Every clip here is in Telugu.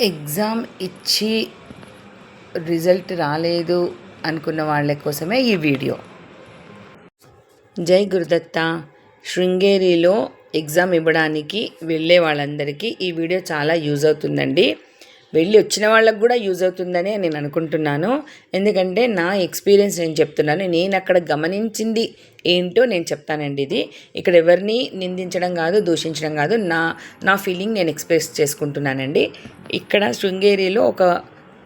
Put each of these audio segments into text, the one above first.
ఎగ్జామ్ ఇచ్చి రిజల్ట్ రాలేదు అనుకున్న వాళ్ళ కోసమే ఈ వీడియో. జై గురుదత్త. శృంగేరిలో ఎగ్జామ్ ఇవ్వడానికి వెళ్ళే వాళ్ళందరికీ ఈ వీడియో చాలా యూజ్ అవుతుందండి. వెళ్ళి వచ్చిన వాళ్ళకు కూడా యూజ్ అవుతుందని నేను అనుకుంటున్నాను. ఎందుకంటే నా ఎక్స్పీరియన్స్ నేను చెప్తున్నాను. నేను అక్కడ గమనించింది ఏంటో నేను చెప్తానండి ఇది. ఇక్కడ ఎవరిని నిందించడం కాదు దూషించడం కాదు. నా నా ఫీలింగ్ నేను ఎక్స్ప్రెస్ చేసుకుంటున్నానండి. ఇక్కడ శృంగేరిలో ఒక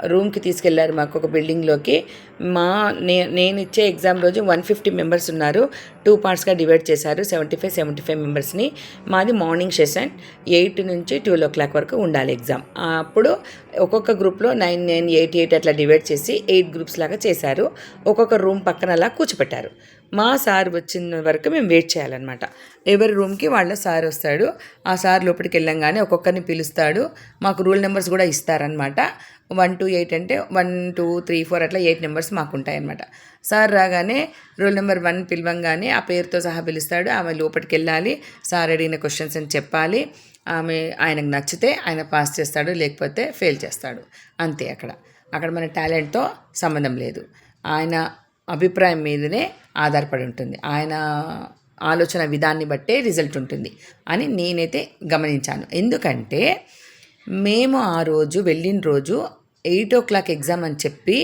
రూమ్కి తీసుకెళ్ళారు మాకు ఒక బిల్డింగ్లోకి. మా నే నేను ఇచ్చే ఎగ్జామ్ రోజు వన్ ఫిఫ్టీ మెంబర్స్ ఉన్నారు. టూ పార్ట్స్గా డివైడ్ చేశారు సెవెంటీ ఫైవ్ సెవెంటీ ఫైవ్ మెంబర్స్ని. మాది మార్నింగ్ సెషన్ ఎయిట్ నుంచి ట్వెల్వ్ ఓ క్లాక్ వరకు ఉండాలి ఎగ్జామ్. అప్పుడు ఒక్కొక్క గ్రూప్లో నైన్ నైన్ ఎయిట్ ఎయిట్ అట్లా డివైడ్ చేసి ఎయిట్ గ్రూప్స్ లాగా చేశారు. ఒక్కొక్క రూమ్ పక్కన అలా కూర్చోపెట్టారు. మా సార్ వచ్చిన వరకు మేము వెయిట్ చేయాలన్నమాట. ఎవరి రూమ్కి వాళ్ళ సార్ వస్తాడు. ఆ సార్ లోపలికి వెళ్ళంగానే ఒక్కొక్కరిని పిలుస్తాడు. మాకు రూల్ నెంబర్స్ కూడా ఇస్తారనమాట వన్ టు ఎయిట్ అంటే వన్ టూ త్రీ ఫోర్ అట్లా ఎయిట్ నెంబర్స్ మాకు ఉంటాయన్నమాట సార్ రాగానే రోల్ నెంబర్ వన్ పిలవంగానే ఆ పేరుతో సహా పిలుస్తాడు. ఆమె లోపలికి వెళ్ళాలి. సార్ అడిగిన క్వశ్చన్స్ అని చెప్పాలి. ఆమె ఆయనకు నచ్చితే ఆయన పాస్ చేస్తాడు. లేకపోతే ఫెయిల్ చేస్తాడు. అంతే అక్కడ. అక్కడ మన టాలెంట్తో సంబంధం లేదు. ఆయన అభిప్రాయం మీదనే ఆధారపడి ఉంటుంది. ఆయన ఆలోచన విధాన్ని బట్టే రిజల్ట్ ఉంటుంది అని నేనైతే గమనించాను. ఎందుకంటే మేము ఆ రోజు వెళ్ళిన రోజు ఎయిట్ ఓ క్లాక్ ఎగ్జామ్ అని చెప్పి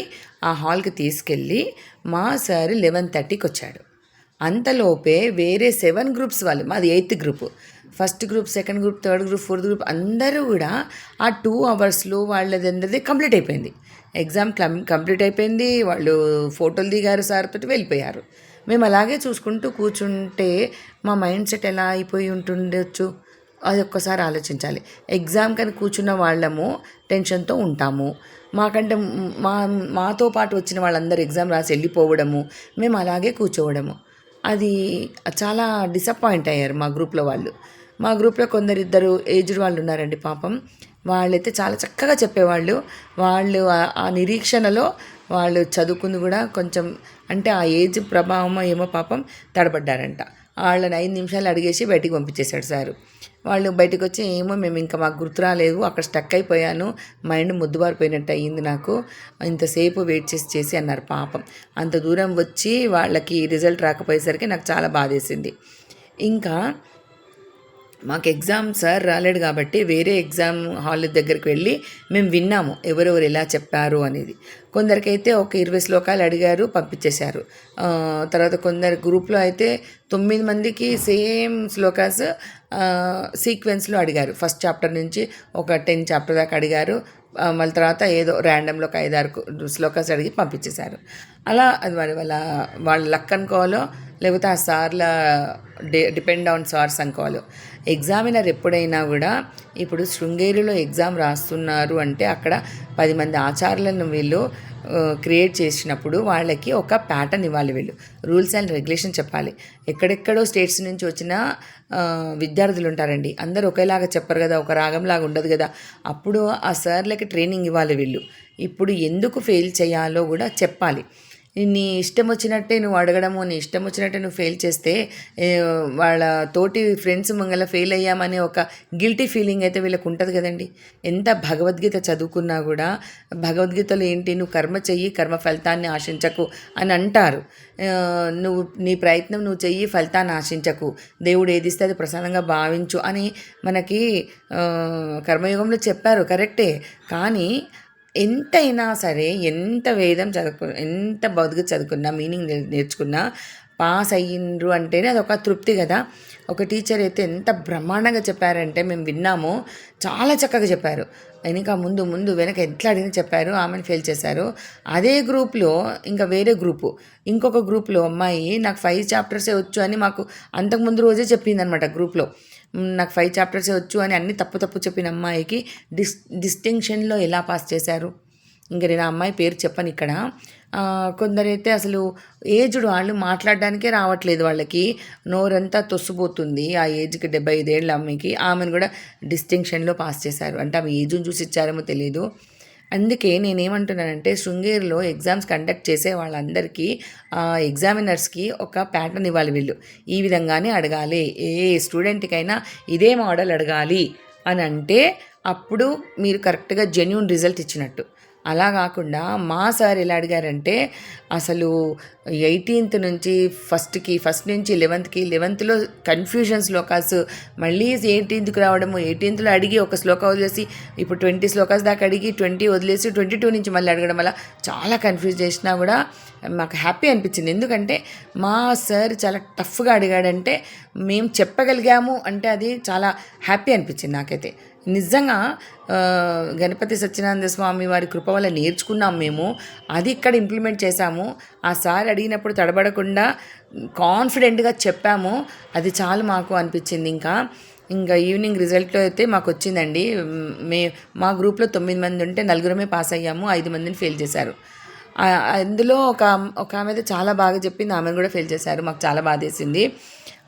ఆ హాల్కి తీసుకెళ్ళి మా సార్ లెవెన్ థర్టీకి వచ్చాడు. అంతలోపే వేరే సెవెన్ గ్రూప్స్ వాళ్ళు మాది eighth group. First group second group third group fourth group అందరూ కూడా ఆ టూ అవర్స్లో వాళ్ళది అందరిది కంప్లీట్ అయిపోయింది. ఎగ్జామ్ కంప్లీట్ అయిపోయింది. వాళ్ళు ఫోటోలు దిగారు సార్ తోటి వెళ్ళిపోయారు. మేము అలాగే చూసుకుంటూ కూర్చుంటే మా మైండ్ సెట్ ఎలా అయిపోయి ఉంటుండొచ్చు? అది ఒక్కసారి ఆలోచించాలి. ఎగ్జామ్ కానీ కూర్చున్న వాళ్ళము టెన్షన్తో ఉంటాము. మాకంటే మా మాతో పాటు వచ్చిన వాళ్ళందరూ ఎగ్జామ్ రాసి వెళ్ళిపోవడము మేము అలాగే కూర్చోవడము. అది చాలా డిసప్పాయింట్ అయ్యారు మా గ్రూప్లో వాళ్ళు. మా గ్రూప్లో కొందరు ఇద్దరు ఏజ్డ్ వాళ్ళు ఉన్నారండి పాపం. వాళ్ళైతే చాలా చక్కగా చెప్పేవాళ్ళు. వాళ్ళు ఆ నిరీక్షణలో వాళ్ళు చదువుకుంది కూడా కొంచెం అంటే ఆ ఏజ్ ప్రభావం ఏమో పాపం తడబడ్డారంట. వాళ్ళని ఐదు నిమిషాలు అడిగేసి బయటికి పంపించేశాడు సారు. వాళ్ళు బయటకు వచ్చి ఏమో మేము ఇంకా మాకు గుర్తు రాలేదు అక్కడ స్టక్ అయిపోయాను మైండ్ ముద్దుబారిపోయినట్టు అయ్యింది నాకు. ఇంతసేపు వెయిట్ చేసి చేసి అన్నారు పాపం. అంత దూరం వచ్చి వాళ్ళకి రిజల్ట్ రాకపోయేసరికి నాకు చాలా బాధేసింది. ఇంకా మాకు ఎగ్జామ్ సార్ రాలేడు కాబట్టి వేరే ఎగ్జామ్ హాల్ దగ్గరికి వెళ్ళి మేము విన్నాము ఎవరెవరు ఎలా చెప్పారు అనేది. కొందరికైతే ఒక ఇరవై శ్లోకాలు అడిగారు పంపించేశారు. తర్వాత కొందరు గ్రూప్లో అయితే తొమ్మిది మందికి సేమ్ శ్లోకాస్ సీక్వెన్స్లో అడిగారు. ఫస్ట్ చాప్టర్ నుంచి ఒక టెన్ చాప్టర్ దాకా అడిగారు. మళ్ళీ తర్వాత ఏదో ర్యాండమ్లో ఒక ఐదారు శ్లోకాస్ అడిగి పంపించేశారు. అలా అది వాళ్ళ వాళ్ళ వాళ్ళ లక్ అనుకోవాలో లేకపోతే ఆ సార్ల డిపెండ్ ఆన్ సార్స్ అనుకోవాలో ఎగ్జామినర్ ఎప్పుడైనా కూడా ఇప్పుడు శృంగేరిలో ఎగ్జామ్ రాస్తున్నారు అంటే అక్కడ పది మంది ఆచారాలను వీళ్ళు క్రియేట్ చేసినప్పుడు వాళ్ళకి ఒక ప్యాటర్న్ ఇవ్వాలి వీళ్ళు. రూల్స్ అండ్ రెగ్యులేషన్ చెప్పాలి. ఎక్కడెక్కడో స్టేట్స్ నుంచి వచ్చిన విద్యార్థులు ఉంటారండి. అందరూ ఒకేలాగా చెప్పరు కదా ఒక రాగంలాగా ఉండదు కదా. అప్పుడు ఆ సార్లకి ట్రైనింగ్ ఇవ్వాలి వీళ్ళు. ఇప్పుడు ఎందుకు ఫెయిల్ చేయాలో కూడా చెప్పాలి. నీ ఇష్టం వచ్చినట్టే నువ్వు అడగడము నీ ఇష్టం వచ్చినట్టే నువ్వు ఫెయిల్ చేస్తే వాళ్ళ తోటి ఫ్రెండ్స్ ముంగల ఫెయిల్ అయ్యామనే ఒక గిల్టీ ఫీలింగ్ అయితే వీళ్ళకు ఉంటుంది కదండి. ఎంత భగవద్గీత చదువుకున్నా కూడా భగవద్గీతలో ఏంటి నువ్వు కర్మ చెయ్యి కర్మ ఫలితాన్ని ఆశించకు అని అంటారు. నువ్వు నీ ప్రయత్నం నువ్వు చెయ్యి ఫలితాన్ని ఆశించకు. దేవుడు ఏదిస్తే అది ప్రసాదంగా భావించు అని మనకి కర్మయుగంలో చెప్పారు. కరెక్టే. కానీ ఎంతైనా సరే ఎంత వేదం చదువుకు ఎంత బతుకు చదువుకున్నా మీనింగ్ నేర్చుకున్నా పాస్ అయ్యిండ్రు అంటేనే అదొక తృప్తి కదా. ఒక టీచర్ అయితే ఎంత బ్రహ్మాండంగా చెప్పారంటే మేము విన్నాము. చాలా చక్కగా చెప్పారు. వెనుక ముందు ముందు వెనక ఎట్లా అడిగిన చెప్పారు. ఆమెను ఫెయిల్ చేశారు. అదే గ్రూప్లో ఇంకా వేరే గ్రూపు. ఇంకొక గ్రూప్లో అమ్మాయి నాకు ఫైవ్ చాప్టర్సే వచ్చు అని మాకు అంతకుముందు రోజే చెప్పిందనమాట గ్రూప్లో. నాకు ఫైవ్ చాప్టర్సే వచ్చు అని అన్ని తప్పు తప్పు చెప్పిన అమ్మాయికి డిస్ డిస్టింక్షన్లో ఎలా పాస్ చేశారు? ఇంకా నేను ఆ అమ్మాయి పేరు చెప్పను ఇక్కడ. కొందరైతే అసలు ఏజ్డ్ వాళ్ళు మాట్లాడడానికే రావట్లేదు వాళ్ళకి. నోరంతా తొస్సుపోతుంది ఆ ఏజ్కి డెబ్బై ఐదేళ్ళ అమ్మాయికి. ఆమెను కూడా డిస్టింక్షన్లో పాస్ చేశారు. అంటే ఆమె ఏజ్ని చూసి ఇచ్చారేమో తెలియదు అందుకే నేనేమంటున్నానంటే శృంగేరిలో ఎగ్జామ్స్ కండక్ట్ చేసే వాళ్ళందరికీ ఎగ్జామినర్స్కి ఒక ప్యాటర్న్ ఇవ్వాలి వీళ్ళు. ఈ విధంగానే అడగాలి. ఏ స్టూడెంట్కైనా ఇదే మోడల్ అడగాలి అని అంటే అప్పుడు మీరు కరెక్ట్గా జెన్యున్ రిజల్ట్ ఇచ్చినట్టు. అలా కాకుండా మా సార్ ఎలా అడిగారంటే అసలు ఎయిటీన్త్ నుంచి ఫస్ట్కి ఫస్ట్ నుంచి లెవెన్త్కి లెవెన్త్లో కన్ఫ్యూజన్ శ్లోకాస్ మళ్ళీ ఎయిటీన్త్కి రావడము ఎయిటీన్త్లో అడిగి ఒక శ్లోక వదిలేసి ఇప్పుడు ట్వంటీ శ్లోకాస్ దాకా అడిగి ట్వంటీ వదిలేసి ట్వంటీ టూ నుంచి మళ్ళీ అడగడం వల్ల చాలా కన్ఫ్యూజ్ చేసినా కూడా మాకు హ్యాపీ అనిపించింది. ఎందుకంటే మా సార్ చాలా టఫ్గా అడిగాడంటే మేము చెప్పగలిగాము అంటే అది చాలా హ్యాపీ అనిపించింది నాకైతే. నిజంగా గణపతి సత్యనారాయణ స్వామి వారి కృప వల్ల నేర్చుకున్నాం మేము. అది ఇక్కడ ఇంప్లిమెంట్ చేశాము. ఆ సార్ అడిగినప్పుడు తడబడకుండా కాన్ఫిడెంట్గా చెప్పాము. అది చాలు మాకు అనిపించింది ఇంకా. ఇంకా ఈవినింగ్ రిజల్ట్లో అయితే మాకు వచ్చిందండి. మే మా గ్రూప్లో తొమ్మిది మంది ఉంటే నలుగురమే పాస్ అయ్యాము. ఐదు మందిని ఫెయిల్ చేశారు. అందులో ఒక ఒక ఆమె అయితే చాలా బాగా చెప్పింది. ఆమెను కూడా ఫెయిల్ చేశారు. మాకు చాలా బాధేసింది.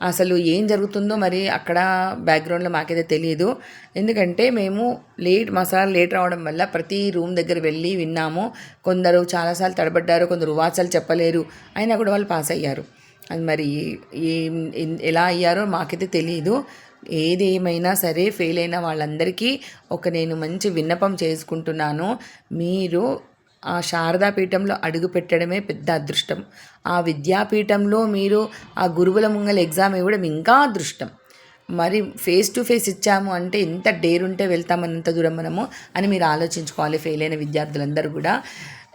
అసలు ఏం జరుగుతుందో మరి అక్కడ బ్యాక్గ్రౌండ్లో మాకైతే తెలియదు ఎందుకంటే మేము లేట్ మా సార్ లేట్ రావడం వల్ల ప్రతి రూమ్ దగ్గర వెళ్ళి విన్నాము. కొందరు చాలాసార్లు తడబడ్డారు కొందరు వాచాలు చెప్పలేరు. అయినా కూడా వాళ్ళు పాస్ అయ్యారు. అది మరి ఏం ఎలా అయ్యారో మాకైతే తెలియదు ఏది ఏమైనా సరే ఫెయిల్ అయిన వాళ్ళందరికీ ఒక నేను మంచి విన్నపం చేసుకుంటున్నాను. మీరు ఆ శారదా పీఠంలో అడుగు పెట్టడమే పెద్ద అదృష్టం. ఆ విద్యాపీఠంలో మీరు ఆ గురువుల ముంగల ఎగ్జామ్ ఇవ్వడం ఇంకా అదృష్టం. మరి ఫేస్ టు ఫేస్ ఇచ్చాము అంటే ఎంత డేరుంటే వెళ్తామన్నంత దూరం మనము అని మీరు ఆలోచించుకోవాలి ఫెయిల్ అయిన విద్యార్థులందరూ కూడా.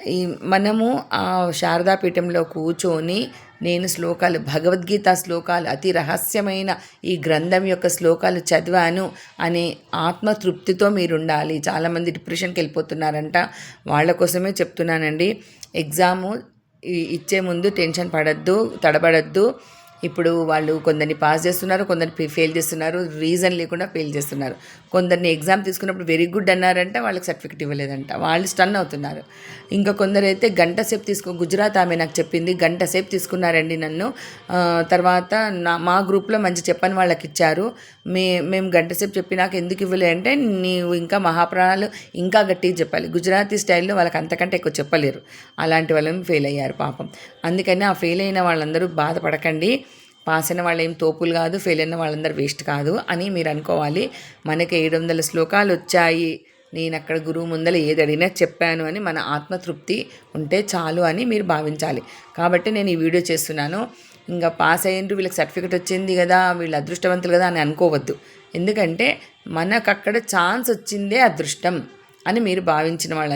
ఈ మనము ఆ శారదా పీఠంలో కూర్చొని నేను శ్లోకాలు భగవద్గీత శ్లోకాలు అతి రహస్యమైన ఈ గ్రంథం యొక్క శ్లోకాలు చదివాను అనే ఆత్మతృప్తితో మీరు ఉండాలి చాలామంది డిప్రెషన్కి వెళ్ళిపోతున్నారంట. వాళ్ళ కోసమే చెప్తున్నానండి. ఎగ్జాము ఇచ్చే ముందు టెన్షన్ పడద్దు తడబడద్దు. ఇప్పుడు వాళ్ళు కొందరిని పాస్ చేస్తున్నారు కొందరిని ఫెయిల్ చేస్తున్నారు రీజన్ లేకుండా ఫెయిల్ చేస్తున్నారు. కొందరిని ఎగ్జామ్ తీసుకున్నప్పుడు వెరీ గుడ్ అన్నారంట వాళ్ళకి సర్టిఫికెట్ ఇవ్వలేదంట. వాళ్ళు స్టన్ అవుతున్నారు. ఇంకా కొందరు అయితే గంట సేపు తీసుకో గుజరాత్ ఆమె నాకు చెప్పింది గంట సేపు తీసుకున్నారండి నన్ను. తర్వాత నా మా గ్రూప్లో మంచి చెప్పని వాళ్ళకి ఇచ్చారు. మే మేము గంటసేపు చెప్పి నాకు ఎందుకు ఇవ్వలే అంటే నీవు ఇంకా మహాప్రాణాలు ఇంకా గట్టిగా చెప్పాలి. గుజరాతీ స్టైల్లో వాళ్ళకి అంతకంటే ఎక్కువ చెప్పలేరు. అలాంటి వాళ్ళని ఫెయిల్ అయ్యారు పాపం. అందుకని ఆ ఫెయిల్ అయిన వాళ్ళందరూ బాధపడకండి. పాస్ అయిన వాళ్ళు ఏం తోపులు కాదు ఫెయిల్ అయిన వాళ్ళందరూ వేస్ట్ కాదు అని మీరు అనుకోవాలి. మనకి ఏడు వందల శ్లోకాలు వచ్చాయి. నేను అక్కడ గురువు ముందర ఏది అడిగినా చెప్పాను అని మన ఆత్మతృప్తి ఉంటే చాలు అని మీరు భావించాలి. కాబట్టి నేను ఈ వీడియో చేస్తున్నాను. ఇంకా పాస్ అయ్యిండ్రు వీళ్ళకి సర్టిఫికెట్ వచ్చింది కదా వీళ్ళు అదృష్టవంతులు కదా అని అనుకోవద్దు. ఎందుకంటే మనకు అక్కడ ఛాన్స్ వచ్చిందే అదృష్టం అని మీరు భావించిన వాళ్ళ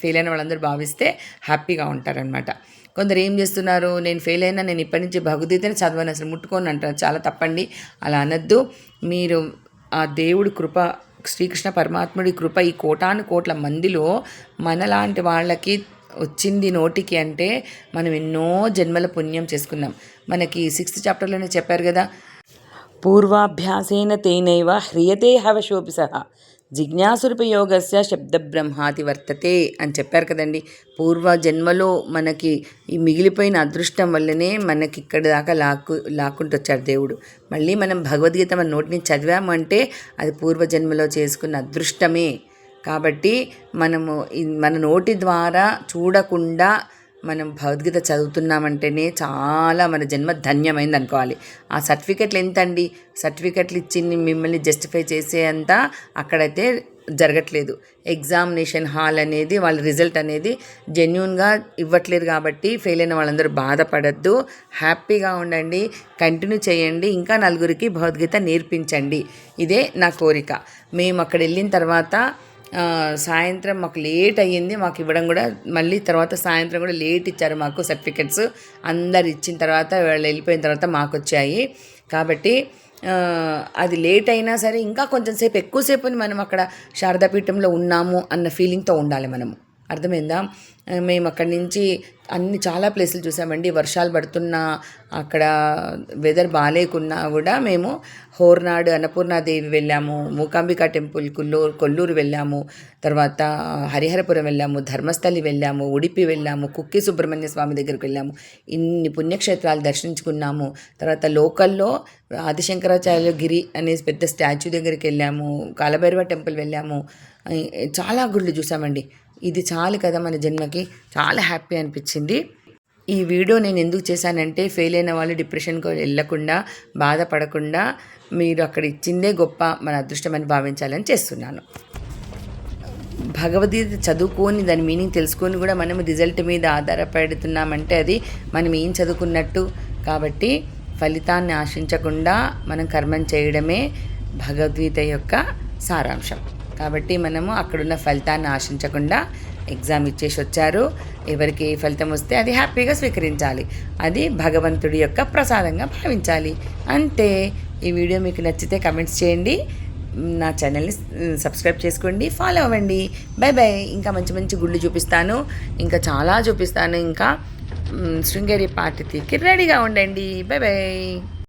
ఫెయిల్ అయిన వాళ్ళందరూ భావిస్తే హ్యాపీగా ఉంటారనమాట కొందరు ఏం చేస్తున్నారు నేను ఫెయిల్ అయినా నేను ఇప్పటి నుంచి భగవద్గీతని చదవను అసలు ముట్టుకొని అంటారు. చాలా తప్పండి అలా అనద్దు. మీరు ఆ దేవుడి కృప శ్రీకృష్ణ పరమాత్ముడి కృప ఈ కోటాను కోట్ల మందిలో మనలాంటి వాళ్ళకి వచ్చింది నోటికి అంటే మనం ఎన్నో జన్మల పుణ్యం చేసుకున్నాం. మనకి సిక్స్త్ చాప్టర్లోనే చెప్పారు కదా. పూర్వాభ్యాసేన తేనైవ హ్రియతే హవశోపి సహ జిజ్ఞాసురుపయోగస్య శబ్దబ్రహ్మాతి వర్తతే అని చెప్పారు కదండి. పూర్వ జన్మలో మనకి ఈ మిగిలిపోయిన అదృష్టం వల్లనే మనకి ఇక్కడ దాకా లాక్కు లాక్కుంటూ వచ్చాడు దేవుడు. మళ్ళీ మనం భగవద్గీత మన నోటిని చదివామంటే అది పూర్వజన్మలో చేసుకున్న అదృష్టమే. కాబట్టి మనము మన నోటి ద్వారా చూడకుండా మనం భగవద్గీత చదువుతున్నామంటేనే చాలా మన జన్మ ధన్యమైంది అనుకోవాలి. ఆ సర్టిఫికెట్లు ఎంతండి? సర్టిఫికెట్లు ఇచ్చి మిమ్మల్ని జస్టిఫై చేసేంత అక్కడైతే జరగట్లేదు. ఎగ్జామినేషన్ హాల్ అనేది వాళ్ళ రిజల్ట్ అనేది జెన్యున్గా ఇవ్వట్లేదు కాబట్టి ఫెయిల్ అయిన వాళ్ళందరూ బాధపడద్దు. హ్యాపీగా ఉండండి. కంటిన్యూ చేయండి. ఇంకా నలుగురికి భగవద్గీత నేర్పించండి. ఇదే నా కోరిక. మేము అక్కడ వెళ్ళిన తర్వాత సాయంత్రం మాకు లేట్ అయ్యింది మాకు ఇవ్వడం కూడా మళ్ళీ తర్వాత సాయంత్రం కూడా లేట్ ఇచ్చారు మాకు సర్టిఫికెట్స్. అందరు ఇచ్చిన తర్వాత వాళ్ళు వెళ్ళిపోయిన తర్వాత మాకు వచ్చాయి. కాబట్టి అది లేట్ అయినా సరే ఇంకా కొంచెం సేపు ఎక్కువసేపు మనం అక్కడ శారదాపీఠంలో ఉన్నాము అన్న ఫీలింగ్తో ఉండాలి మనము. అర్థమైందా? మేము అక్కడి నుంచి అన్ని చాలా ప్లేసులు చూసామండి. వర్షాలు పడుతున్నా అక్కడ వెదర్ బాగాలేకున్నా కూడా మేము హోర్నాడు అన్నపూర్ణాదేవి వెళ్ళాము. మూకాంబికా టెంపుల్ కొల్లూరు కొల్లూరు వెళ్ళాము. తర్వాత హరిహరపురం వెళ్ళాము ధర్మస్థలి వెళ్ళాము ఉడిపి వెళ్ళాము కుక్కి సుబ్రహ్మణ్య స్వామి దగ్గరికి వెళ్ళాము. ఇన్ని పుణ్యక్షేత్రాలు దర్శించుకున్నాము. తర్వాత లోకల్లో ఆదిశంకరాచార్య గిరి అనే పెద్ద స్టాచ్యూ దగ్గరికి వెళ్ళాము. కాలభైరవ టెంపుల్ వెళ్ళాము. చాలా గుళ్ళు చూసామండి. ఇది చాలు కదా మన జన్మకి. చాలా హ్యాపీ అనిపించింది. ఈ వీడియో నేను ఎందుకు చేశానంటే ఫెయిల్ అయిన వాళ్ళు డిప్రెషన్కి వెళ్ళకుండా బాధపడకుండా మీరు అక్కడ ఇచ్చిందే గొప్ప మన అదృష్టమని భావించాలని చేస్తున్నాను. భగవద్గీత చదువుకొని దాని మీనింగ్ తెలుసుకొని కూడా మనం రిజల్ట్ మీద ఆధారపడుతున్నామంటే అది మనం ఏం చదువుకున్నట్టు. కాబట్టి ఫలితాన్ని ఆశించకుండా మనం కర్మం చేయడమే భగవద్గీత యొక్క సారాంశం. కాబట్టి మనము అక్కడున్న ఫలితాన్ని ఆశించకుండా ఎగ్జామ్ ఇచ్చేసి వచ్చారు. ఎవరికి ఏ ఫలితం వస్తే అది హ్యాపీగా స్వీకరించాలి. అది భగవంతుడి యొక్క ప్రసాదంగా భావించాలి. అంతే. ఈ వీడియో మీకు నచ్చితే కమెంట్స్ చేయండి. నా ఛానల్ని సబ్స్క్రైబ్ చేసుకోండి. ఫాలో అవ్వండి. బై బై ఇంకా మంచి మంచి గుళ్ళు చూపిస్తాను. ఇంకా చాలా చూపిస్తాను. ఇంకా శృంగేరి పార్టీకి రెడీగా ఉండండి. By by